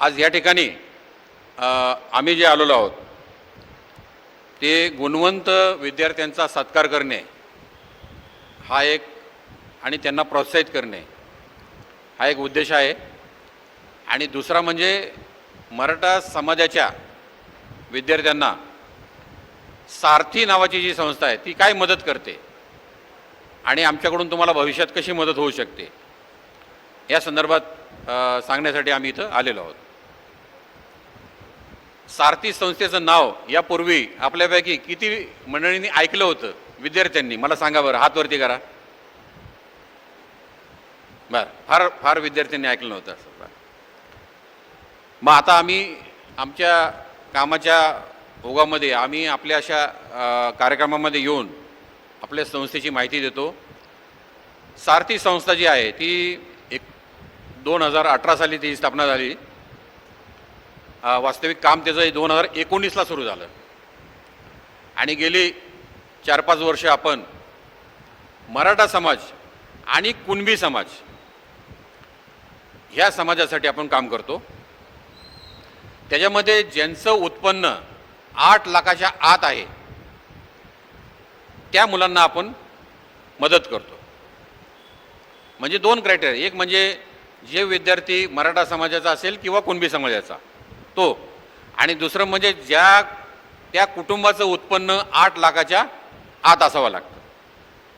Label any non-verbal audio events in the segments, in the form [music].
आज या ठिकाणी आम्ही जे आलेलो आहोत ते गुणवंत विद्यार्थ्यांचा सत्कार करणे हा एक आणि त्यांना प्रोत्साहित करणे हा एक उद्देश आहे. आणि दुसरा म्हणजे मराठा समाजाच्या विद्यार्थ्यांना सारथी नावाची जी संस्था आहे ती काय मदत करते? आणि आमच्याकडून तुम्हाला भविष्यात कशी मदत होऊ शकते? या संदर्भात सांगण्यासाठी आम्ही इथं आलेलो आहोत. सारथी संस्थेचं नाव यापूर्वी आपल्यापैकी किती मंडळींनी ऐकलं होतं? विद्यार्थ्यांनी. मला सांगा बरं हात वरती करा. बरं फार फार विद्यार्थ्यांनी ऐकलं नव्हतं असं. मग आता आम्ही आमच्या कामाच्या ओघामध्ये आम्ही आपल्या अशा कार्यक्रमामध्ये येऊन आपल्या संस्थेची माहिती देतो. सारथी संस्था जी आहे ती एक दोन हजार अठरा साली ती स्थापना झाली. वास्तविक काम त्याचं दोन हजार एकोणीसला सुरू झालं. आणि गेली चार पाच वर्ष आपण मराठा समाज आणि कुणबी समाज ह्या समाजासाठी आपण काम करतो. त्याच्यामध्ये ज्यांचं उत्पन्न आठ लाखाच्या आत आहे त्या मुलांना आपण मदत करतो. म्हणजे दोन क्रायटेरिया एक म्हणजे जे विद्यार्थी मराठा समाजाचा असेल किंवा कुणबी समाजाचा तो आणि दुसरं म्हणजे ज्या त्या कुटुंबाचं उत्पन्न आठ लाखाच्या आत असावं लागतं.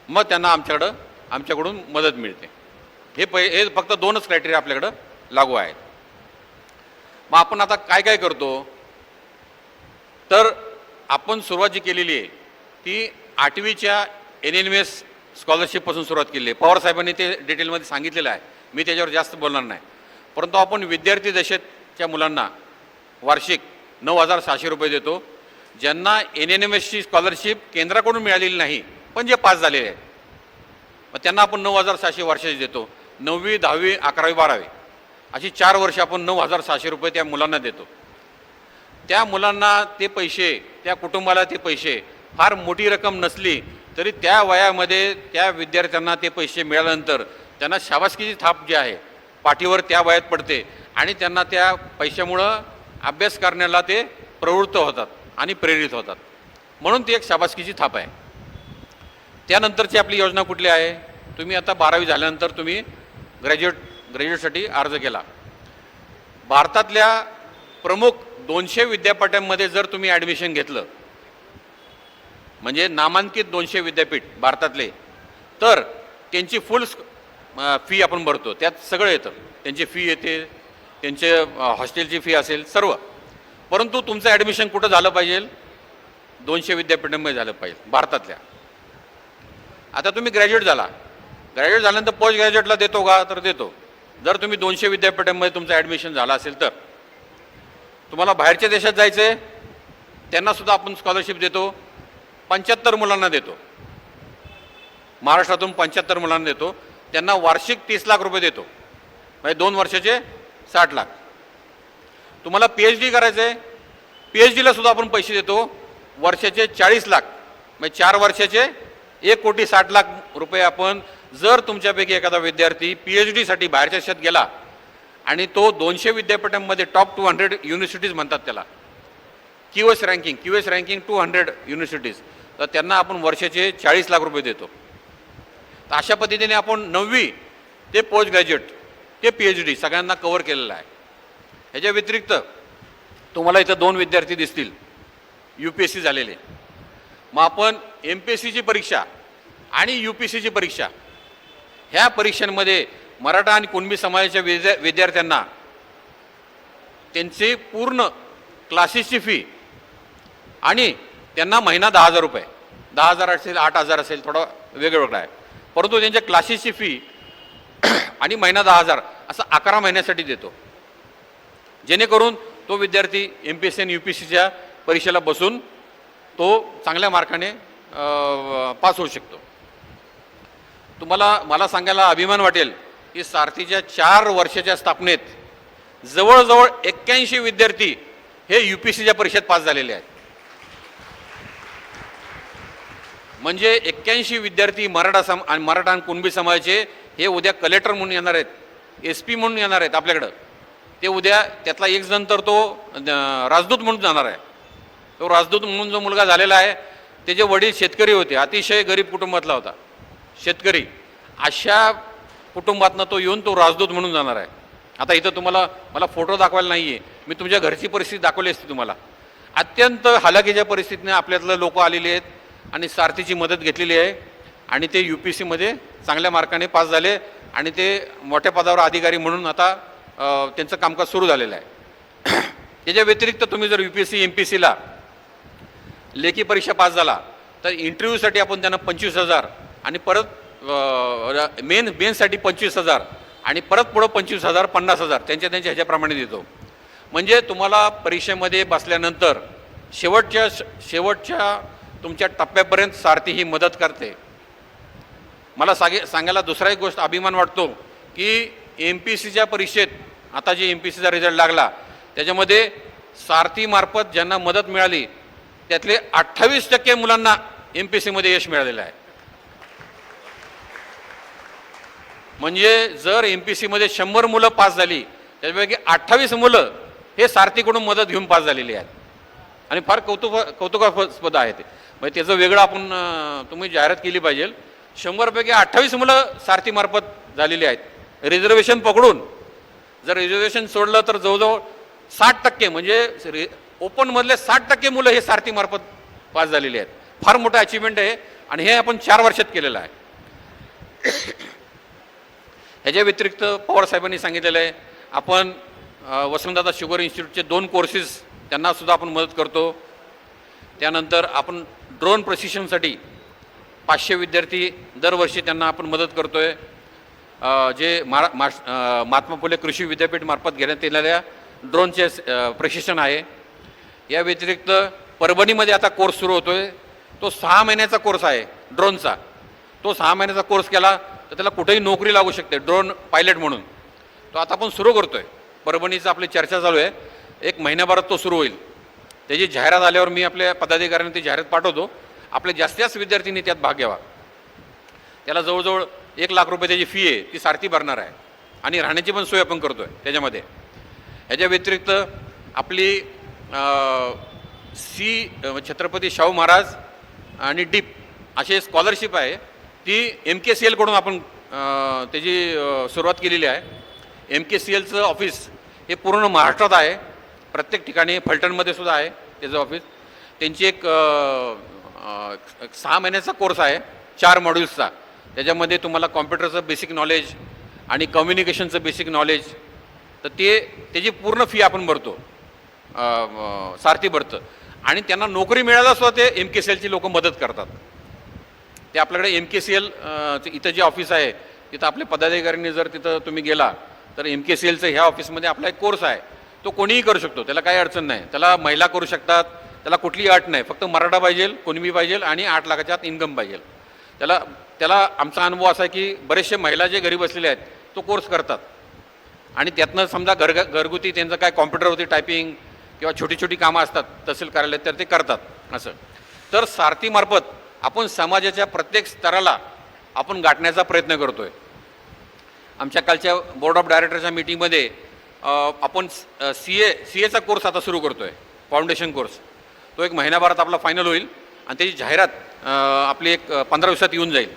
मग त्यांना आमच्याकडं आमच्याकडून मदत मिळते. हे पै हे फक्त दोनच क्रायटेरिया आपल्याकडं लागू आहेत. मग आपण आता काय काय करतो? तर आपण सुरुवात जी केलेली आहे ती आठवीच्या एन एन एस स्कॉलरशिपपासून सुरुवात केली आहे. पवार साहेबांनी ते डिटेलमध्ये सांगितलेलं आहे. मी त्याच्यावर जास्त बोलणार नाही. परंतु आपण विद्यार्थी दशेच्या मुलांना वार्षिक नऊ हजार सहाशे रुपये देतो. ज्यांना एन एन एम एसची स्कॉलरशिप केंद्राकडून मिळालेली नाही पण जे पास झालेले आहेत. मग त्यांना आपण नऊ हजार सहाशे वर्षाची देतो. नववी दहावी अकरावी बारावी अशी चार वर्ष आपण नऊ हजार सहाशे रुपये त्या मुलांना देतो. त्या मुलांना ते पैसे त्या कुटुंबाला ते पैसे फार मोठी रक्कम नसली तरी त्या वयामध्ये त्या विद्यार्थ्यांना ते पैसे मिळाल्यानंतर त्यांना शाबासकीची थाप जी आहे पाठीवर त्या वयात पडते आणि त्यांना त्या पैशामुळं अभ्यास करण्याला ते प्रवृत्त होतात आणि प्रेरित होतात. म्हणून ती एक शाबासकीची थाप आहे. त्यानंतरची आपली योजना कुठली आहे? तुम्ही आता बारावी झाल्यानंतर तुम्ही ग्रॅज्युएट ग्रॅज्युएटसाठी अर्ज केला. भारतातल्या प्रमुख दोनशे विद्यापीठांमध्ये जर तुम्ही ॲडमिशन घेतलं म्हणजे नामांकित दोनशे विद्यापीठ भारतातले तर त्यांची फुल फी आपण भरतो. त्यात सगळं येतं. त्यांची फी येते त्यांचे हॉस्टेलची फी असेल सर्व. परंतु तुमचं ॲडमिशन कुठं झालं पाहिजे? दोनशे विद्यापीठांमध्ये झालं पाहिजे भारतातल्या. आता तुम्ही ग्रॅज्युएट झाला. ग्रॅज्युएट झाल्यानंतर पोस्ट ग्रॅज्युएटला देतो का? तर देतो. जर तुम्ही दोनशे विद्यापीठांमध्ये तुमचं ॲडमिशन झालं असेल तर. तुम्हाला बाहेरच्या देशात जायचं आहे त्यांनासुद्धा आपण स्कॉलरशिप देतो. पंच्याहत्तर मुलांना देतो. महाराष्ट्रातून पंच्याहत्तर मुलांना देतो. त्यांना वार्षिक तीस लाख रुपये देतो. म्हणजे दोन वर्षाचे साठ लाख. तुम्हाला पी एच डी करायचं आहे पी एच डीला सुद्धा आपण पैसे देतो. वर्षाचे चाळीस लाख. म्हणजे चार वर्षाचे एक कोटी साठ लाख रुपये आपण जर तुमच्यापैकी एखादा विद्यार्थी पी एच डीसाठी बाहेरच्या देशात गेला आणि तो दोनशे विद्यापीठांमध्ये टॉप टू हंड्रेड युनिव्हर्सिटीज म्हणतात त्याला. Q S ranking Q S ranking two hundred universities तर त्यांना आपण वर्षाचे चाळीस लाख रुपये देतो. तर अशा पद्धतीने आपण नववी ते पोस्ट ग्रॅज्युएट ते पी एच डी सगळ्यांना कवर केलेलं आहे. ह्याच्या व्यतिरिक्त तुम्हाला इथं दोन विद्यार्थी दिसतील. यू पी एस सी झालेले. मग आपण एम पी एस सीची परीक्षा आणि यू पी एस सीची परीक्षा ह्या परीक्षांमध्ये मराठा आणि कुणबी समाजाच्या विद्या विद्यार्थ्यांना त्यांची पूर्ण क्लासेसची फी आणि त्यांना महिना दहा हजार रुपये. दहा हजार असेल आठ हजार असेल थोडं वेगवेगळं आहे. परंतु त्यांच्या क्लासेसची फी आणि महिना दहा हजार असं अकरा महिन्यासाठी देतो. जेणेकरून तो विद्यार्थी एम पी एस सी आणि यू पी सीच्या परीक्षेला बसून तो चांगल्या मार्काने पास होऊ शकतो. तुम्हाला मला सांगायला अभिमान वाटेल की सारथीच्या चार वर्षाच्या स्थापनेत जवळजवळ एक्क्याऐंशी विद्यार्थी हे यू पी सीच्या परीक्षेत पास झालेले आहेत. म्हणजे एक्क्याऐंशी विद्यार्थी मराठा सम आणि मराठा आणि कुणबी समाजाचे हे उद्या कलेक्टर म्हणून येणार आहेत. एस पी म्हणून येणार आहेत आपल्याकडं. ते उद्या त्यातला एक जण तर तो राजदूत म्हणून जाणार आहे. तो राजदूत म्हणून जो मुलगा झालेला आहे त्याचे वडील शेतकरी होते अतिशय गरीब कुटुंबातला होता. शेतकरी. अशा कुटुंबातनं तो येऊन तो राजदूत म्हणून जाणार आहे. आता इथं तुम्हाला मला फोटो दाखवायला नाही आहे मी तुमच्या घरची परिस्थिती दाखवली असती तुम्हाला. अत्यंत हलाखीच्या परिस्थितीने आपल्यातलं लोक आलेली आहेत आणि सारथीची मदत घेतलेली आहे. आणि ते यू पी सीमध्ये चांगल्या मार्काने पास झाले. आणि ते मोठ्या पदावर अधिकारी म्हणून आता त्यांचं कामकाज सुरू झालेलं आहे. त्याच्या व्यतिरिक्त तुम्ही जर U P S C M P सीला लेखी परीक्षा पास झाला तर इंटरव्ह्यूसाठी आपण त्यांना पंचवीस हजार आणि परत मेन मेनसाठी पंचवीस हजार आणि परत पुढं पंचवीस हजार पन्नास हजार त्यांच्या त्यांच्या ह्याच्याप्रमाणे देतो. म्हणजे तुम्हाला परीक्षेमध्ये बसल्यानंतर शेवटच्या शेवटच्या तुमच्या टप्प्यापर्यंत सारथी ही मदत करते. मला सागे सांगायला दुसरा एक गोष्ट अभिमान वाटतो की एम पी सीच्या परीक्षेत आता जे एम पी सीचा रिझल्ट लागला त्याच्यामध्ये सारथीमार्फत ज्यांना मदत मिळाली त्यातले अठ्ठावीस टक्के मुलांना एम पी सीमध्ये यश मिळालेलं आहे. म्हणजे जर एम पी सीमध्ये शंभर मुलं पास झाली त्याच्यापैकी अठ्ठावीस मुलं हे सारथीकडून मदत घेऊन पास झालेली आहेत. आणि फार कौतुक कौतुकास्पद आहे ते म्हणजे त्याचं वेगळं आपण तुम्ही जाहिरात केली पाहिजे. शंभरपैकी अठ्ठावीस मुलं सारथीमार्फत झालेली आहेत. रिझर्वेशन पकडून जर रिझर्वेशन सोडलं तर जवळजवळ साठ टक्के म्हणजे रि ओपनमधले साठ टक्के मुलं हे सारथीमार्फत पास झालेली आहेत. फार मोठं अचिव्हमेंट आहे आणि हे आपण चार वर्षात केलेलं आहे. ह्याच्या व्यतिरिक्त पवार साहेबांनी सांगितलेलं आहे आपण वसंतदादा शुगर इन्स्टिट्यूटचे दोन कोर्सेस त्यांनासुद्धा आपण मदत करतो. त्यानंतर आपण ड्रोन प्रशिक्षणसाठी पाचशे विद्यार्थी दरवर्षी त्यांना आपण मदत करतो आहे जे महारा मास महात्मा फुले कृषी विद्यापीठमार्फत घेण्यात येणाऱ्या ड्रोनचे प्रशिक्षण आहे. या व्यतिरिक्त परभणीमध्ये आता कोर्स सुरू होतो आहे तो सहा महिन्याचा कोर्स आहे ड्रोनचा. तो सहा महिन्याचा कोर्स केला तर त्याला कुठेही नोकरी लागू शकते ड्रोन पायलट म्हणून. तो आता आपण सुरू करतो आहे परभणीचं आपली चर्चा चालू आहे. एक महिन्याभरात तो सुरू होईल. त्याची जाहिरात आल्यावर मी आपल्या पदाधिकाऱ्यांना ती जाहिरात पाठवतो. आपल्या जास्तीत जास्त विद्यार्थ्यांनी त्यात भाग घ्यावा. त्याला जवळजवळ एक लाख रुपये त्याची फी आहे ती सारथी भरणार आहे. आणि राहण्याची पण सोय आपण करतो आहे त्याच्यामध्ये. ह्याच्या व्यतिरिक्त आपली सी छत्रपती शाहू महाराज आणि डीप असे स्कॉलरशिप आहे ती एम के सी एलकडून आपण त्याची सुरुवात केलेली आहे. एम के सी एलचं ऑफिस हे पूर्ण महाराष्ट्रात आहे. प्रत्येक ठिकाणी फलटणमध्ये सुद्धा आहे त्याचं ऑफिस त्यांची एक सहा महिन्याचा कोर्स आहे चार मॉड्यूल्सचा त्याच्यामध्ये तुम्हाला कॉम्प्युटरचं बेसिक नॉलेज आणि कम्युनिकेशनचं बेसिक नॉलेज तर ते त्याची पूर्ण फी आपण भरतो. सारथी भरतं. आणि त्यांना नोकरी मिळायला सुद्धा ते एम के सी एलची लोक मदत करतात. ते आपल्याकडे एम के सी एल इथं जे ऑफिस आहे तिथं आपल्या पदाधिकाऱ्यांनी जर तिथं तुम्ही गेला तर एम के सी एलचं ह्या ऑफिसमध्ये आपला एक कोर्स आहे. तो कोणीही करू शकतो त्याला काही अडचण नाही. त्याला महिला करू शकतात त्याला कुठलीही अट नाही. फक्त मराठा पाहिजे कुणबी पाहिजे आणि आठ लाखाच्या आत इन्कम पाहिजे. त्याला त्याला आमचा अनुभव असा आहे की बरेचसे महिला जे घरी बसलेले आहेत तो कोर्स करतात. आणि त्यातनं समजा घर घरगुती त्यांचं काय कॉम्प्युटरवरती टायपिंग किंवा छोटी छोटी कामं असतात तहसील कार्यालयात तर ते करतात असं. तर सारथीमार्फत आपण समाजाच्या प्रत्येक स्तराला आपण गाठण्याचा प्रयत्न करतो आहे आमच्या कालच्या बोर्ड ऑफ डायरेक्टरच्या मीटिंगमध्ये आपण सी ए सी एचा कोर्स आता सुरू करतो आहे फाउंडेशन कोर्स तो एक महिन्याभरात आपला फायनल होईल आणि त्याची जाहिरात आपली एक पंधरा दिवसात येऊन जाईल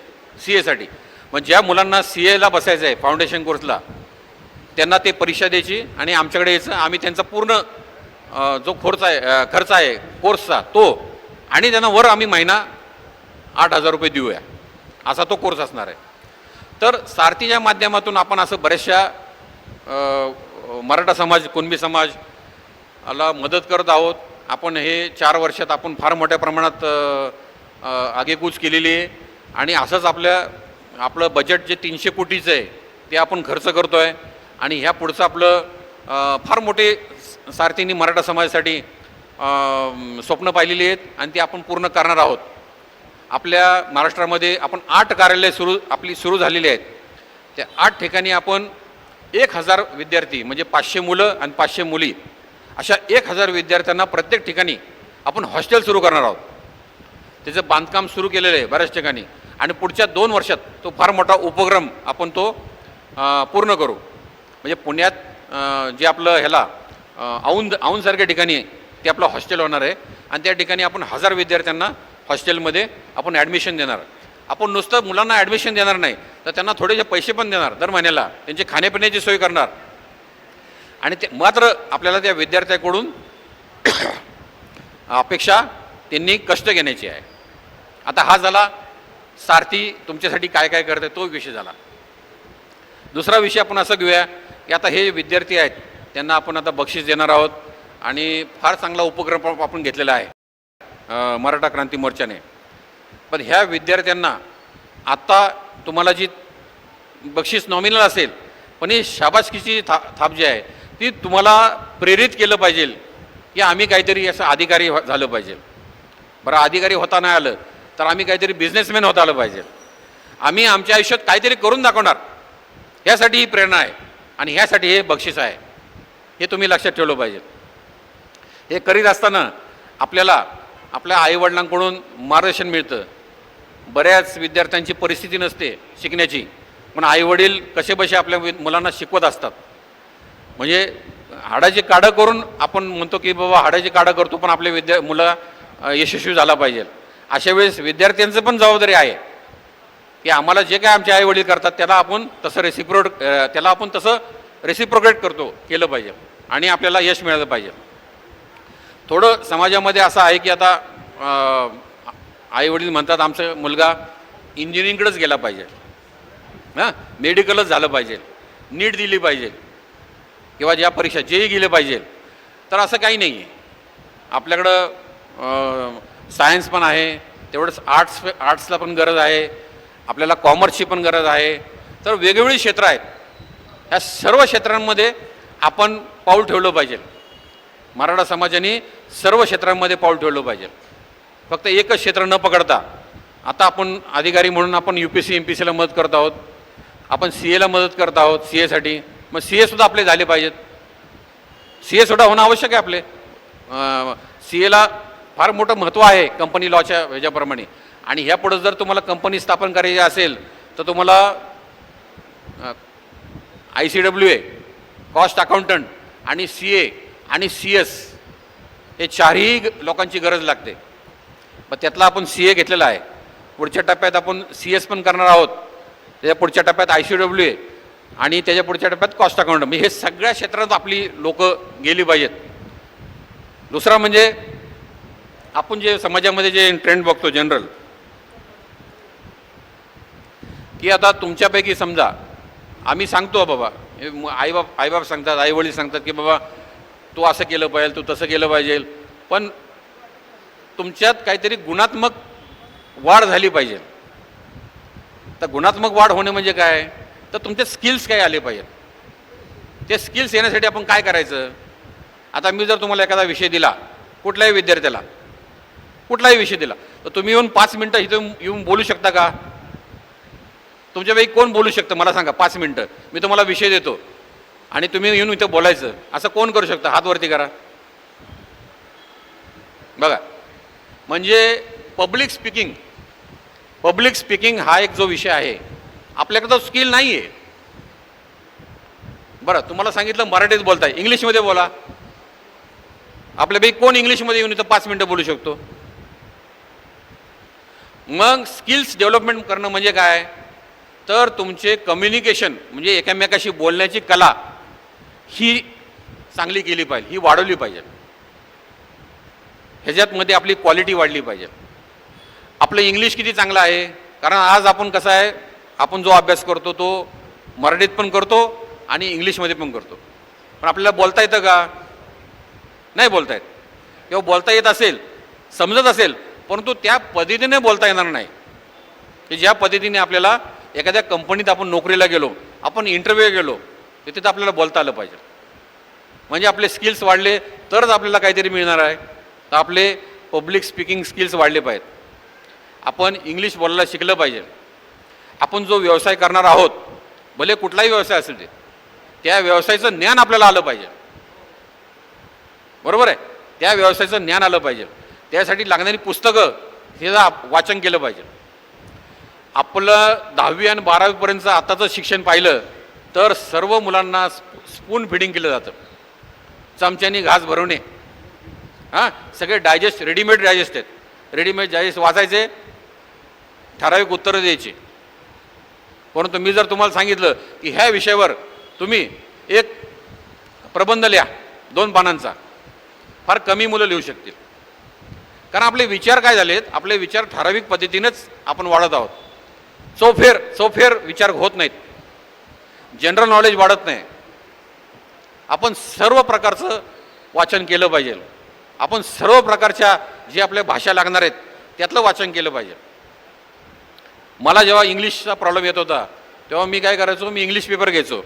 सी एसाठी मग ज्या मुलांना सी एला बसायचं आहे फाउंडेशन कोर्सला त्यांना ते परीक्षा द्यायची आणि आमच्याकडे यायचं आम्ही त्यांचा पूर्ण जो खोर्च आहे खर्च आहे कोर्सचा तो आणि त्यांना वर आम्ही महिना आठ हजार रुपये देऊया. असा तो कोर्स असणार आहे. तर सारथीच्या माध्यमातून आपण असं बऱ्याचशा मराठा समाज कुणबी समाज ला मदत करत आहोत. आपण हे चार वर्षात आपण फार मोठ्या प्रमाणात आगेकूच केलेली आहे. आणि असंच आपल्या आपलं बजेट जे तीनशे कोटीचं आहे ते आपण खर्च करतो आहे आणि ह्या पुढचं आपलं फार मोठे सारथींनी मराठा समाजासाठी स्वप्न पाहिलेली आहेत आणि ती आपण पूर्ण करणार आहोत. आपल्या महाराष्ट्रामध्ये आपण आठ कार्यालय सुरू आपली सुरू झालेली आहेत. त्या आठ ठिकाणी आपण एक हजार विद्यार्थी म्हणजे पाचशे मुलं आणि पाचशे मुली अशा एक हजार विद्यार्थ्यांना प्रत्येक ठिकाणी आपण हॉस्टेल सुरू करणार आहोत. त्याचं बांधकाम सुरू केलेलं आहे बऱ्याच ठिकाणी. आणि पुढच्या दोन वर्षात तो फार मोठा उपक्रम आपण तो पूर्ण करू. म्हणजे पुण्यात जे आपलं ह्याला औंद औंध औंधसारख्या ठिकाणी ते आपलं हॉस्टेल होणार आहे. आणि त्या ठिकाणी आपण हजार विद्यार्थ्यांना हॉस्टेलमध्ये आपण ॲडमिशन देणार. आपण नुसतं मुलांना ॲडमिशन देणार नाही तर त्यांना थोडेसे पैसे पण देणार दर महिन्याला. त्यांची खाण्यापिण्याची सोय करणार. आणि ते मात्र आपल्याला त्या विद्यार्थ्याकडून [coughs] अपेक्षा त्यांनी कष्ट घेण्याची आहे. आता हा झाला सारथी तुमच्यासाठी काय काय करते तो विषय झाला. दुसरा विषय आपण असं घेऊया की आता हे विद्यार्थी आहेत त्यांना आपण आता बक्षीस देणार आहोत आणि फार चांगला उपक्रम आपण घेतलेला आहे मराठा क्रांती मोर्चाने. पण ह्या विद्यार्थ्यांना आत्ता तुम्हाला जी बक्षीस नॉमिनल असेल पण ही शाबासकीची था थाप जी आहे ती तुम्हाला प्रेरित केलं पाहिजे की आम्ही काहीतरी असं अधिकारी झालं पाहिजे. बरं अधिकारी होता नाही आलं तर आम्ही काहीतरी बिझनेसमॅन होता आलं पाहिजे. आम्ही आमच्या आयुष्यात काहीतरी करून दाखवणार. ह्यासाठी ही प्रेरणा आहे आणि ह्यासाठी हे बक्षीस आहे. हे तुम्ही लक्षात ठेवलं पाहिजे. हे करीत असताना आपल्याला आपल्या आईवडिलांकडून मार्गदर्शन मिळतं. बऱ्याच विद्यार्थ्यांची परिस्थिती नसते शिकण्याची. पण आईवडील कसेबसे आपल्या मुलांना शिकवत असतात. म्हणजे हाडाची काढं करून आपण म्हणतो की बाबा हाडाची काढं करतो पण आपले विद्या मुलं यशस्वी झाला पाहिजे. अशा वेळेस विद्यार्थ्यांचं पण जबाबदारी आहे. की आम्हाला जे काय आमचे आई वडील करतात त्याला आपण तसं रेसिप्रोट त्याला आपण तसं रेसिप्रोकेट करतो केलं पाहिजे. आणि आपल्याला यश मिळालं पाहिजे. थोडं समाजामध्ये असं आहे की आता आई वडील म्हणतात आमचा मुलगा इंजिनिअरिंगकडेच गेला पाहिजे. हां? मेडिकलच झालं पाहिजे. नीट दिली पाहिजे. किंवा ज्या परीक्षा जेही गेले पाहिजे तर असं काही नाही आहे आपल्याकडं सायन्स पण आहे तेवढंच आर्ट्स आर्ट्सला पण गरज आहे आपल्याला कॉमर्सची पण गरज आहे. तर वेगवेगळी क्षेत्रं आहेत. ह्या सर्व क्षेत्रांमध्ये आपण पाऊल ठेवलं पाहिजे. मराठा समाजाने सर्व क्षेत्रांमध्ये पाऊल ठेवलं पाहिजे. फक्त एकच क्षेत्र न पकडता आता आपण अधिकारी म्हणून आपण U P C M P सीला मदत करत आहोत. आपण सी एला मदत करत आहोत सी एसाठी मग सी एसुद्धा आपले झाले पाहिजेत. सी एसुद्धा होणं आवश्यक आहे आपले. सी एला फार मोठं महत्त्व आहे कंपनी लॉच्या ह्याच्याप्रमाणे. आणि ह्या पुढं जर तुम्हाला कंपनी स्थापन करायची असेल तर तुम्हाला I C W A cost accountant आणि सी ए आणि सी एस हे चारही लोकांची गरज लागते. मग त्यातला आपण सी ए घेतलेला आहे. पुढच्या टप्प्यात आपण सी एस पण करणार आहोत. त्याच्या पुढच्या टप्प्यात आय सी डब्ल्यू ए आणि त्याच्या पुढच्या टप्प्यात कॉस्ट अकाउंट म्हणजे हे सगळ्या क्षेत्रात आपली लोक गेली पाहिजेत. दुसरा म्हणजे आपण जे समाजामध्ये जे ट्रेंड बघतो जनरल की आता तुमच्यापैकी समजा आम्ही सांगतो हो बाबा आईबाप आईबाप सांगतात आईवडील सांगतात की बाबा तू असं केलं पाहिजे तू तसं केलं पाहिजे. पण तुमच्यात काहीतरी गुणात्मक वाढ झाली पाहिजे. तर गुणात्मक वाढ होणे म्हणजे काय? तर तुमचे स्किल्स काय आले पाहिजेत. ते स्किल्स येण्यासाठी आपण काय करायचं? आता मी जर तुम्हाला एखादा विषय दिला कुठल्याही विद्यार्थ्याला कुठलाही विषय दिला तर तुम्ही येऊन पाच मिनटं इथून येऊन बोलू शकता का? तुमच्यापैकी कोण बोलू शकतं? मला सांगा पाच मिनटं. मी तुम्हाला विषय देतो. आणि तुम्ही येऊन इथं बोलायचं. असं कोण करू शकतं? हात वरती करा. बघा. म्हणजे पब्लिक स्पीकिंग पब्लिक स्पीकिंग हा एक जो विषय आहे आपल्याकडं स्किल नाही आहे बरं तुम्हाला सांगितलं मराठीत बोलताय. इंग्लिशमध्ये बोला. आपल्यापैकी कोण इंग्लिशमध्ये येऊन इथं पाच मिनटं बोलू शकतो? मग स्किल्स डेव्हलपमेंट करणं म्हणजे काय? तर तुमचे कम्युनिकेशन म्हणजे एकामेकाशी बोलण्याची कला ही चांगली केली पाहिजे ही वाढवली पाहिजे. ह्याच्यातमध्ये आपली क्वालिटी वाढली पाहिजे. आपलं इंग्लिश किती चांगलं आहे? कारण आज आपण कसं आहे आपण जो अभ्यास करतो तो मराठीत पण करतो आणि इंग्लिशमध्ये पण करतो. पण आपल्याला बोलता येतं का? नाही बोलता येत. किंवा बोलता येत असेल समजत असेल परंतु त्या पद्धतीने बोलता येणार नाही. की ज्या पद्धतीने आपल्याला एखाद्या कंपनीत आपण नोकरीला गेलो आपण इंटरव्ह्यू गेलो तिथे तर आपल्याला बोलता आलं पाहिजे. म्हणजे आपले स्किल्स वाढले तरच आपल्याला काहीतरी मिळणार आहे. तर आपले पब्लिक स्पीकिंग स्किल्स वाढले पाहिजेत. आपण इंग्लिश बोलायला शिकलं पाहिजे. आपण जो व्यवसाय करणार आहोत भले कुठलाही व्यवसाय असेल ते त्या व्यवसायाचं ज्ञान आपल्याला आलं पाहिजे. बरोबर आहे? त्या व्यवसायाचं ज्ञान आलं पाहिजे. त्यासाठी लागणारी पुस्तकं हे वाचन केलं पाहिजे. आपलं दहावी आणि बारावीपर्यंतचं आताचं शिक्षण पाहिलं तर सर्व मुलांना स्पून फिडिंग केलं जातं. चमच्यानी घास भरवणे. हां? सगळे डायजेस्ट रेडीमेड डायजेस्ट आहेत. रेडीमेड डायजेस्ट वाचायचे ठराविक उत्तरं द्यायची. परंतु मी जर तुम्हाला सांगितलं की ह्या विषयावर तुम्ही एक प्रबंध लिहा दोन पानांचा. फार कमी मुलं लिहू शकतील. कारण आपले विचार काय झालेत? आपले विचार ठराविक पद्धतीनेच आपण वाढत आहोत. चौफेर चौफेर विचार होत नाहीत. जनरल नॉलेज वाढत नाही. आपण सर्व प्रकारचं वाचन केलं पाहिजे. आपण सर्व प्रकारच्या जे आपल्या भाषा लागणार आहेत त्यातलं वाचन केलं पाहिजे. मला जेव्हा इंग्लिशचा प्रॉब्लेम येत होता तेव्हा मी काय करायचो? मी इंग्लिश पेपर घ्यायचो.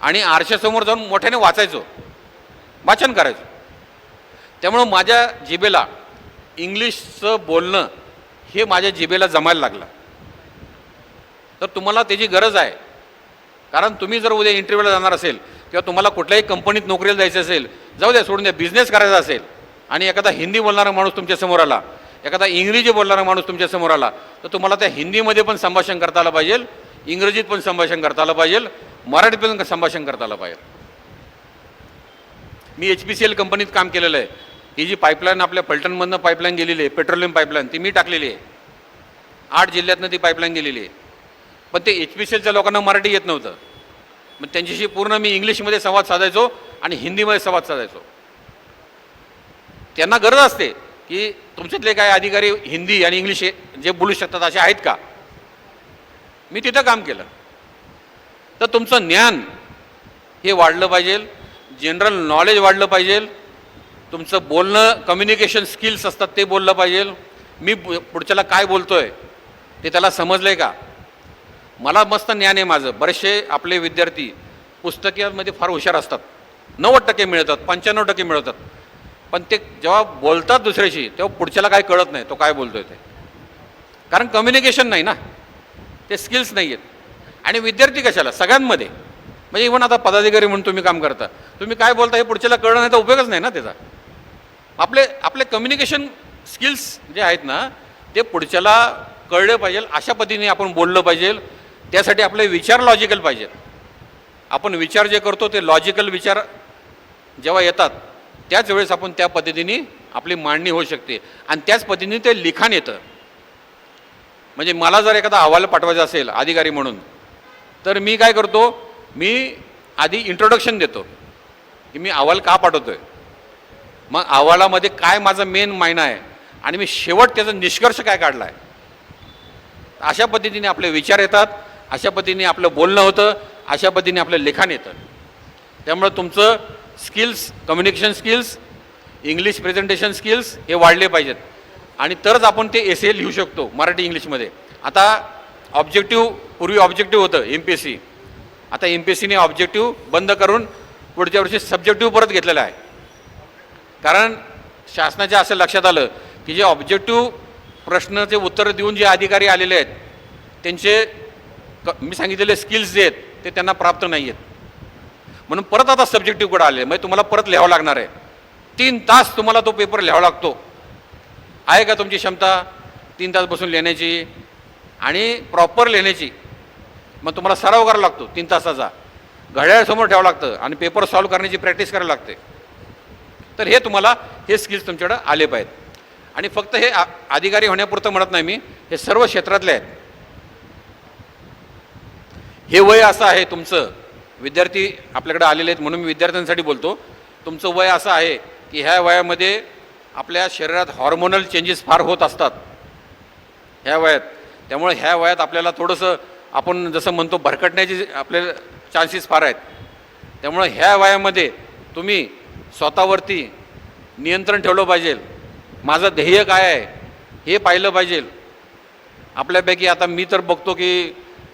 आणि आरशासमोर जाऊन मोठ्याने वाचायचो. वाचन करायचो. त्यामुळं माझ्या जिबेला इंग्लिशचं बोलणं हे माझ्या जिबेला जमायला लागलं. तर तुम्हाला त्याची गरज आहे. कारण तुम्ही जर उद्या इंटरव्ह्यूला जाणार असेल किंवा तुम्हाला कुठल्याही कंपनीत नोकरीला जायचं असेल जाऊ द्या सोडून द्या बिझनेस करायचा असेल आणि एखादा हिंदी बोलणारा माणूस तुमच्यासमोर आला एखादा इंग्रजी बोलणारा माणूस तुमच्यासमोर आला तर तुम्हाला त्या हिंदीमध्ये पण संभाषण करता आलं पाहिजे इंग्रजीत पण संभाषण करता आलं पाहिजे मराठीत पण संभाषण करता आलं पाहिजे. मी एच पी सी एल कंपनीत काम केलेलं आहे. ही जी पाईपलाईन आपल्या फलटणमधनं पाईपलाईन गेलेली आहे पेट्रोलियम पाईपलाईन ती मी टाकलेली आहे. आठ जिल्ह्यातनं ती पाईपलाईन गेलेली आहे. पण ते एच पी सी एलच्या लोकांना मराठी येत नव्हतं. मग त्यांच्याशी पूर्ण मी इंग्लिशमध्ये संवाद साधायचो आणि हिंदीमध्ये संवाद साधायचो. त्यांना गरज असते. की तुमच्यातले काय अधिकारी हिंदी आणि इंग्लिश जे बोलू शकतात असे आहेत का? मी तिथं काम केलं. तर तुमचं ज्ञान हे वाढलं पाहिजे जनरल नॉलेज वाढलं पाहिजे तुमचं बोलणं कम्युनिकेशन स्किल्स असतात ते बोललं पाहिजे. मी पु- पुढच्याला काय बोलतोय ते त्याला समजलं आहे का? मला मस्त ज्ञान आहे माझं. बरेचसे आपले विद्यार्थी पुस्तकांमध्ये फार हुशार असतात. नव्वद टक्के मिळतात पंच्याण्णव टक्के मिळतात. पण ते जेव्हा बोलतात दुसऱ्याशी तेव्हा पुढच्याला काय कळत नाही तो काय बोलतोय ते. कारण कम्युनिकेशन नाही ना. ते स्किल्स नाही आहेत आणि विद्यार्थी कशाला? सगळ्यांमध्ये. म्हणजे इव्हन आता पदाधिकारी म्हणून तुम्ही काम करता. तुम्ही काय बोलता हे पुढच्याला कळलं नाही तर उपयोगच नाही ना त्याचा. आपले आपले कम्युनिकेशन स्किल्स जे आहेत ना ते पुढच्याला कळलं पाहिजे अशा पद्धतीने आपण बोललं पाहिजे. त्यासाठी आपले विचार लॉजिकल पाहिजेत. आपण विचार जे करतो ते लॉजिकल विचार जेव्हा येतात त्याच वेळेस आपण त्या पद्धतीने आपली मांडणी होऊ शकते. आणि त्याच पद्धतीने ते लिखाण येतं. म्हणजे मला जर एखादा अहवाल पाठवायचा असेल अधिकारी म्हणून तर मी काय करतो? मी आधी इंट्रोडक्शन देतो. की मी अहवाल का पाठवतो आहे मग अहवालामध्ये काय माझा मेन मायना आहे? आणि मी शेवट त्याचा निष्कर्ष काय काढला आहे अशा पद्धतीने आपले विचार येतात अशा पद्धतीने आपलं बोलणं होतं अशा पद्धतीने आपलं लिखाण येतं. त्यामुळं तुमचं skills communication skills English presentation skills हे वाढले पाहिजेत. आणि तरच आपण ते एस ए लिहू शकतो मराठी इंग्लिशमध्ये आता ऑब्जेक्टिव्ह पूर्वी ऑब्जेक्टिव्ह होतं एम पी एस सी आता एम पी एस सीने ऑब्जेक्टिव्ह बंद करून पुढच्या वर्षी सब्जेक्टिव्ह परत घेतलेलं आहे. कारण शासनाच्या असं लक्षात आलं की जे ऑब्जेक्टिव्ह प्रश्नाचे उत्तर देऊन जे अधिकारी आलेले आहेत त्यांचे क मी सांगितलेले स्किल्स जे आहेत ते त्यांना प्राप्त नाही आहेत म्हणून परत आता सब्जेक्टिव्हकडे आले म्हणजे तुम्हाला परत लिहावं लागणार आहे. तीन तास तुम्हाला तो पेपर लिहावा लागतो. आहे का तुमची क्षमता? तीन तास बसून लिहिण्याची आणि प्रॉपर लिहिण्याची. मग तुम्हाला सराव करावा लागतो तीन तासाचा. घड्याळसमोर ठेवावं लागतं आणि पेपर सॉल्व्ह करण्याची प्रॅक्टिस करायला लागते. तर हे तुम्हाला हे स्किल्स तुमच्याकडं आले पाहिजेत. आणि फक्त हे आ- अधिकारी होण्यापुरतं म्हणत नाही मी हे सर्व क्षेत्रातले आहेत. हे वय असं आहे तुमचं. विद्यार्थी आपल्याकडे आलेले आहेत म्हणून मी विद्यार्थ्यांसाठी बोलतो. तुमचं वय असं आहे की ह्या वयामध्ये आपल्या शरीरात हॉर्मोनल चेंजेस फार होत असतात. ह्या वयात. त्यामुळे ह्या वयात आपल्याला थोडंसं आपण जसं म्हणतो भरकटण्याचे आपले चान्सेस फार आहेत. त्यामुळे ह्या वयामध्ये तुम्ही स्वतःवरती नियंत्रण ठेवलं पाहिजे. माझं ध्येय काय आहे हे पाहिलं पाहिजे. आपल्यापैकी आता मी तर बघतो की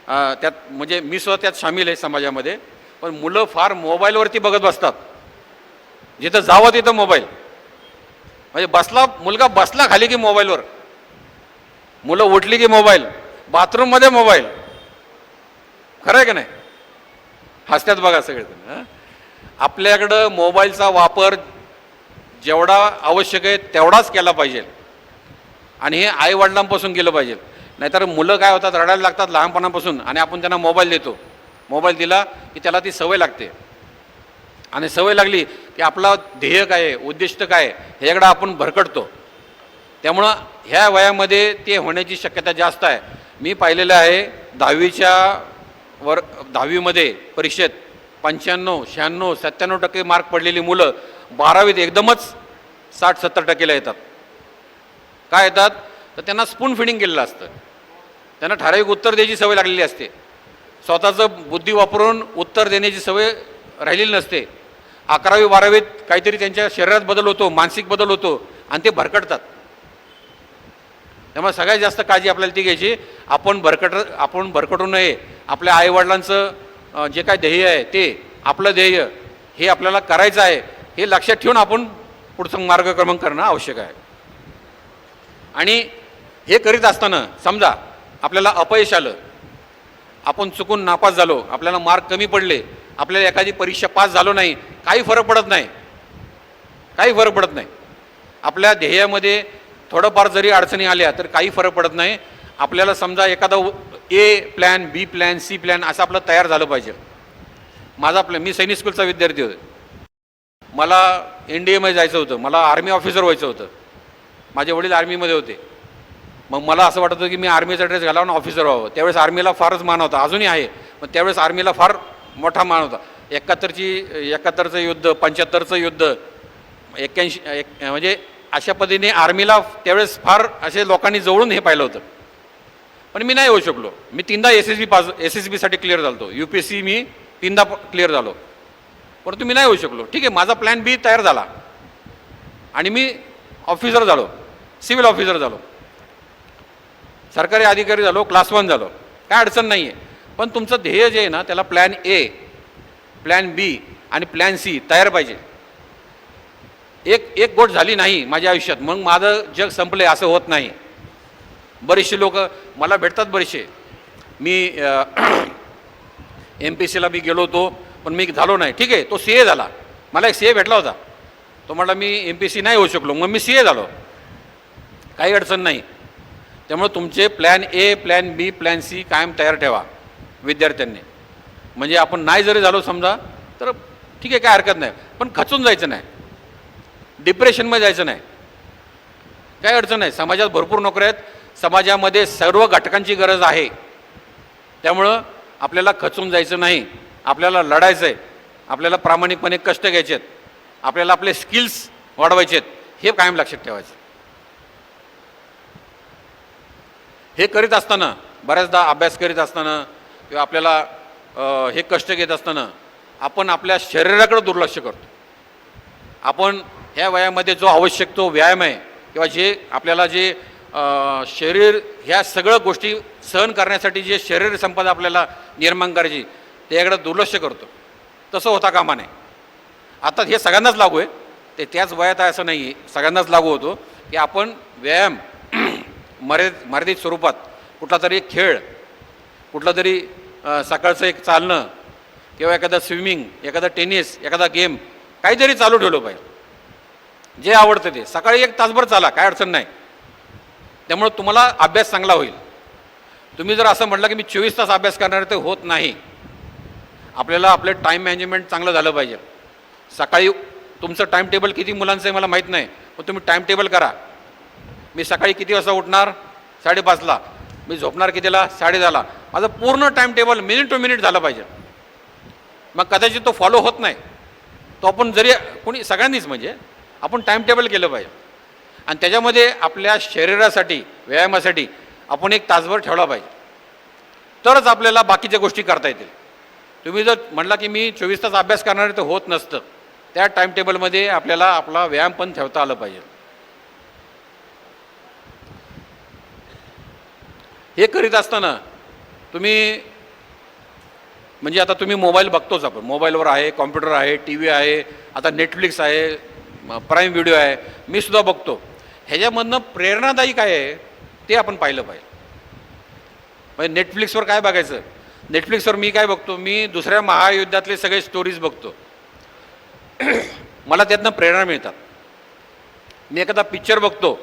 त्यात म्हणजे मी स्वतः त्यात सामील आहे समाजामध्ये. पण मुलं फार मोबाईलवरती बघत बसतात. जिथं जावं तिथं मोबाईल. म्हणजे बसला मुलगा बसला खाली की मोबाईलवर. मुलं उठली की मोबाईल. बाथरूममध्ये मोबाईल. खरं आहे का नाही? हसण्यात बघा सगळेजण आपल्याकडं मोबाईलचा वापर जेवढा आवश्यक आहे तेवढाच केला पाहिजे. आणि हे आईवडिलांपासून केलं पाहिजे. नाहीतर मुलं काय होतात रडायला लागतात लहानपणापासून आणि आपण त्यांना मोबाईल देतो. मोबाईल दिला की त्याला ती सवय लागते. आणि सवय लागली की आपला ध्येय काय आहे उद्दिष्ट काय आहे आपण भरकटतो. त्यामुळं ह्या वयामध्ये ते होण्याची शक्यता जास्त आहे. मी पाहिलेलं आहे दहावीच्या वर दहावीमध्ये परीक्षेत पंच्याण्णव शहाण्णव सत्त्याण्णव टक्के मार्क पडलेली मुलं बारावीत एकदमच साठ सत्तर टक्केला येतात. काय येतात? तर त्यांना स्पून फिडिंग केलेलं असतं. त्यांना ठराविक उत्तर द्यायची सवय लागलेली असते. स्वतःचं बुद्धी वापरून उत्तर देण्याची सवय राहिलेली नसते. अकरावी बारावीत काहीतरी त्यांच्या शरीरात बदल होतो मानसिक बदल होतो आणि ते भरकटतात. त्यामुळे सगळ्यात जास्त काळजी आपल्याला ती घ्यायची आपण भरकट आपण भरकटू नये. आपल्या आईवडिलांचं जे काय ध्येय आहे ते आपलं ध्येय हे आपल्याला करायचं आहे हे लक्षात ठेवून आपण पुढचं मार्गक्रमण करणं आवश्यक आहे. आणि हे करीत असताना समजा आपल्याला अपयश आलं आपण चुकून नापास झालो आपल्याला मार्क कमी पडले आपल्याला एखादी परीक्षा पास झालो नाही काही फरक पडत नाही. काही फरक पडत नाही. आपल्या ध्येयामध्ये थोडंफार जरी अडचणी आल्या तर काही फरक पडत नाही. आपल्याला समजा एखादा A plan B plan C plan असं आपलं तयार झालं पाहिजे. माझा प्लॅन मी सैनिक स्कूलचा विद्यार्थी होतो. मला एन डी एमध्ये जायचं होतं. मला आर्मी ऑफिसर व्हायचं होतं. माझे वडील आर्मीमध्ये होते. मग मला असं वाटत होतं की मी आर्मीचा ड्रेस घालावा आणि ऑफिसर व्हावं. त्यावेळेस आर्मीला फारच मान होता. अजूनही आहे. पण त्यावेळेस आर्मीला फार मोठा मान होता. एकाहत्तरची एकाहत्तरचं युद्ध पंच्याहत्तरचं युद्ध एक्क्याऐंशी एक म्हणजे अशा पद्धतीने आर्मीला त्यावेळेस फार असे लोकांनी जवळून हे पाहिलं होतं. पण मी नाही होऊ शकलो. मी तीनदा S S B pass S S बीसाठी clear झालो यू पी एस सी मी तीनदा क्लिअर झालो. परंतु मी नाही होऊ शकलो. ठीक आहे माझा प्लॅन बी तयार झाला. आणि मी ऑफिसर झालो. सिव्हिल ऑफिसर झालो. सरकारी अधिकारी झालो क्लास वन झालो. काय अडचण नाही आहे पण तुमचं ध्येय जे आहे ना त्याला प्लॅन ए प्लॅन बी आणि प्लॅन सी तयार पाहिजे. एक एक गोष्ट झाली नाही माझ्या आयुष्यात मग माझं जग संपले असं होत नाही. बरेचसे लोक मला भेटतात बरेचसे. मी एम पी सीला मी गेलो होतो पण मी झालो नाही. ठीक आहे तो सी ए झाला. मला एक सी ए भेटला होता. तो म्हटला मी एम पी सी नाही होऊ शकलो. मग मी सी ए झालो. काही अडचण नाही. त्यामुळे तुमचे plan A plan B plan C कायम तयार ठेवा विद्यार्थ्यांनी. म्हणजे आपण नाही जरी झालो समजा तर ठीक आहे काय हरकत नाही. पण खचून जायचं नाही. डिप्रेशनमध्ये जायचं नाही. काय अडचण नाही. समाजात भरपूर नोकऱ्या आहेत. समाजामध्ये सर्व घटकांची गरज आहे. त्यामुळं आपल्याला खचून जायचं नाही. आपल्याला लढायचं आहे. आपल्याला प्रामाणिकपणे कष्ट घ्यायचे आहेत. आपल्याला आपले स्किल्स वाढवायचे आहेत. हे कायम लक्षात ठेवायचं. हे करीत असताना बऱ्याचदा अभ्यास करीत असताना किंवा आपल्याला हे कष्ट घेत असताना आपण आपल्या शरीराकडे दुर्लक्ष करतो. आपण ह्या वयामध्ये जो आवश्यक तो व्यायाम आहे किंवा जे आपल्याला जे शरीर ह्या सगळ्या गोष्टी सहन करण्यासाठी जे शरीर संपदा आपल्याला निर्माण करायची त्याकडे दुर्लक्ष करतो. तसं होता कामा नये. आता हे सगळ्यांनाच लागू आहे. ते त्याच वयात आहे असं नाही आहे सगळ्यांनाच लागू होतो की आपण व्यायाम मर्यादित मर्यादित स्वरूपात कुठला तरी एक खेळ कुठला तरी सकाळचं एक चालणं किंवा एखादा स्विमिंग एखादा टेनिस एखादा गेम काहीतरी चालू ठेवलं पाहिजे. जे आवडतं ते. सकाळी एक तासभर चाला काय अडचण नाही. त्यामुळं तुम्हाला अभ्यास चांगला होईल. तुम्ही जर असं म्हटलं की मी चोवीस तास अभ्यास करणार ते होत नाही. आपल्याला आपलं टाईम मॅनेजमेंट चांगलं झालं पाहिजे. सकाळी तुमचं टाईम टेबल किती मुलांचं आहे मला माहीत नाही. पण तुम्ही टाईम टेबल करा. मी सकाळी किती वाजता उठणार? साडेपाचला. मी झोपणार कितीला? साडेदहाला. माझं पूर्ण time table minute to minute झालं पाहिजे. मग कदाचित तो फॉलो होत नाही. तो आपण जरी कोणी सगळ्यांनीच म्हणजे आपण टाईम टेबल केलं पाहिजे. आणि त्याच्यामध्ये आपल्या शरीरासाठी व्यायामासाठी आपण एक तासभर ठेवला पाहिजे. तरच आपल्याला बाकीच्या गोष्टी करता येतील. तुम्ही जर म्हणला की मी चोवीस तास अभ्यास करणार तर होत नसतं. त्या टाईम टेबलमध्ये आपल्याला आपला व्यायाम पण ठेवता आलं पाहिजे. हे करीत असताना तुम्ही म्हणजे आता तुम्ही मोबाईल बघतोच आपण. मोबाईलवर आहे कॉम्प्युटर आहे टी व्ही आहे आता नेटफ्लिक्स आहे प्राईम व्हिडिओ आहे मी सुद्धा बघतो. ह्याच्यामधनं प्रेरणादायी काय आहे ते आपण पाहिलं पाहिजे. म्हणजे नेटफ्लिक्सवर काय बघायचं? नेटफ्लिक्सवर मी काय बघतो? मी दुसऱ्या महायुद्धातले सगळे स्टोरीज बघतो. मला त्यातनं प्रेरणा मिळतात. मी एखादा पिक्चर बघतो.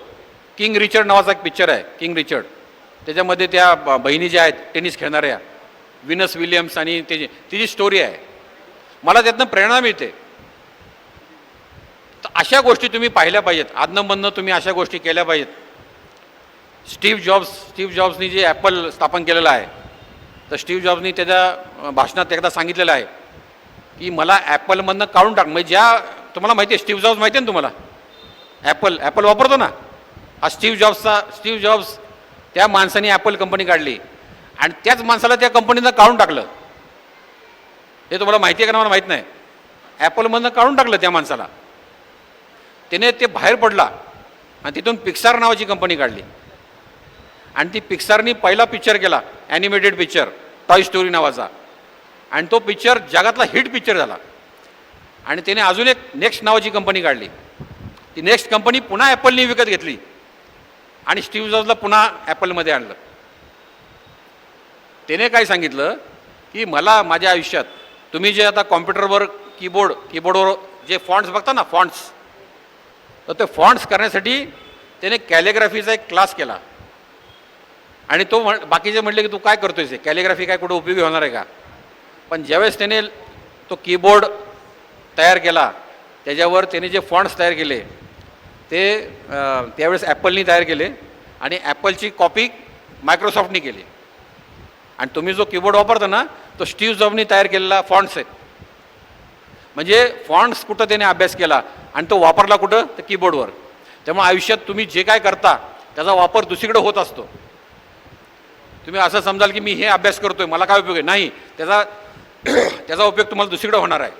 किंग रिचर्ड नावाचा एक पिक्चर आहे किंग रिचर्ड त्याच्यामध्ये त्या ब- बहिणी ज्या आहेत टेनिस खेळणाऱ्या विनस विलियम्स आणि त्याची तिची स्टोरी आहे मला त्यातनं प्रेरणा मिळते. तर अशा गोष्टी तुम्ही पाहिल्या पाहिजेत. आदनंबंद तुम्ही अशा गोष्टी केल्या पाहिजेत. स्टीव्ह जॉब्स स्टीव्ह जॉब्सनी जे ॲपल स्थापन केलेलं आहे तर स्टीव्ह जॉब्सनी त्याच्या भाषणात एकदा सांगितलेलं आहे की मला ॲपलमधनं काढून टाक. म्हणजे ज्या तुम्हाला माहिती आहे स्टीव्ह जॉब्स माहिती आहे ना तुम्हाला? ॲपल ॲपल वापरतो ना? हा स्टीव्ह जॉब्सचा स्टीव्ह जॉब्स त्या माणसाने ॲपल कंपनी काढली. आणि त्याच माणसाला त्या कंपनीनं काढून टाकलं. हे तुम्हाला माहिती आहे का ना मला माहीत नाही. ॲपलमधनं काढून टाकलं त्या माणसाला. त्याने ते बाहेर पडला आणि तिथून पिक्सार नावाची कंपनी काढली. आणि ती पिक्सारनी पहिला पिक्चर केला ॲनिमेटेड पिक्चर टॉय स्टोरी नावाचा. आणि तो पिक्चर जगातला हिट पिक्चर झाला. आणि त्याने अजून एक नेक्स्ट नावाची कंपनी काढली. ती नेक्स्ट कंपनी पुन्हा ॲपलनी विकत घेतली. आणि स्टीव जॉब्सला पुन्हा ॲपलमध्ये आणलं. त्याने काय सांगितलं की मला माझ्या आयुष्यात तुम्ही जे आता कॉम्प्युटरवर कीबोर्ड कीबोर्डवर जे फॉन्ट्स बघता ना फॉन्ट्स तर ते फॉन्ट्स करण्यासाठी त्याने कॅलिग्राफीचा एक क्लास केला. आणि तो म्हण बाकीचे म्हटले की तू काय करतोयस कॅलिग्राफी काय कुठं उपयोगी होणार आहे का? पण ज्यावेळेस त्याने तो कीबोर्ड तयार केला त्याच्यावर त्याने जे फॉन्ट्स तयार केले ते त्यावेळेस ॲपलनी तयार केले आणि ॲपलची कॉपी मायक्रोसॉफ्टनी केली. आणि तुम्ही जो कीबोर्ड वापरता ना तो स्टीव्ह जॉबनी तयार केलेला फॉन्ट्स आहे. म्हणजे फॉन्ट्स कुठं त्याने अभ्यास केला आणि तो वापरला कुठं? तर कीबोर्डवर त्यामुळे आयुष्यात तुम्ही जे काय करता त्याचा वापर दुसरीकडे होत असतो. तुम्ही असं समजाल की मी हे अभ्यास करतोय मला काय उपयोग आहे? नाही. त्याचा [clears throat] त्याचा उपयोग तुम्हाला दुसरीकडे होणार आहे.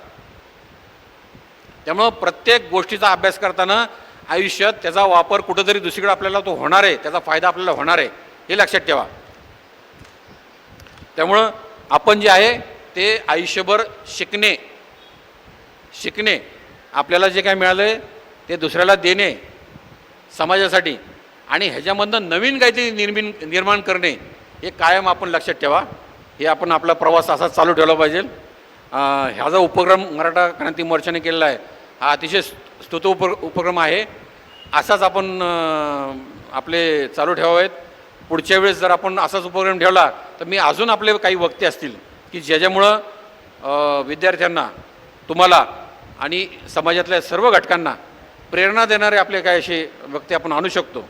त्यामुळं प्रत्येक गोष्टीचा अभ्यास करताना आयुष्यात त्याचा वापर कुठंतरी दुसरीकडे आपल्याला तो होणार आहे त्याचा फायदा आपल्याला होणार आहे हे लक्षात ठेवा. त्यामुळं आपण जे आहे ते आयुष्यभर शिकणे शिकणे आपल्याला जे काय मिळालं आहे ते दुसऱ्याला देणे समाजासाठी आणि ह्याच्यामधनं नवीन काहीतरी निर्मिन निर्माण करणे हे कायम आपण लक्षात ठेवा. हे आपण आपला प्रवास असा चालू ठेवला पाहिजे. ह्याचा ह्या जो उपक्रम मराठा क्रांती मोर्चाने केलेला आहे. हा अतिशय स्तुत उप उपक्रम आहे. असाच आपण आपले चालू ठेवावेत. पुढच्या वेळेस जर आपण असाच उपक्रम ठेवला तर मी अजून आपले काही वक्ते असतील की ज्याच्यामुळं विद्यार्थ्यांना तुम्हाला आणि समाजातल्या सर्व घटकांना प्रेरणा देणारे आपले काय असे वक्ते आपण आणू शकतो.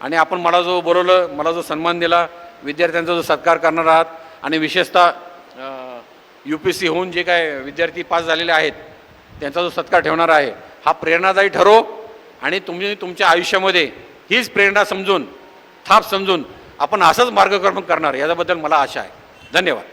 आणि आपण मला जो बोलवलं मला जो सन्मान दिला विद्यार्थ्यांचा जो सत्कार करणार आहात आणि विशेषतः यू पी सी होऊन जे काय विद्यार्थी पास झालेले आहेत त्यांचा जो सत्कार ठेवणार आहे हा प्रेरणादायी ठरो आणि तुम्ही तुमच्या आयुष्यामध्ये हीच प्रेरणा समजून थाप समजून आपण असंच मार्गक्रमण करणार याच्याबद्दल मला आशा आहे. धन्यवाद.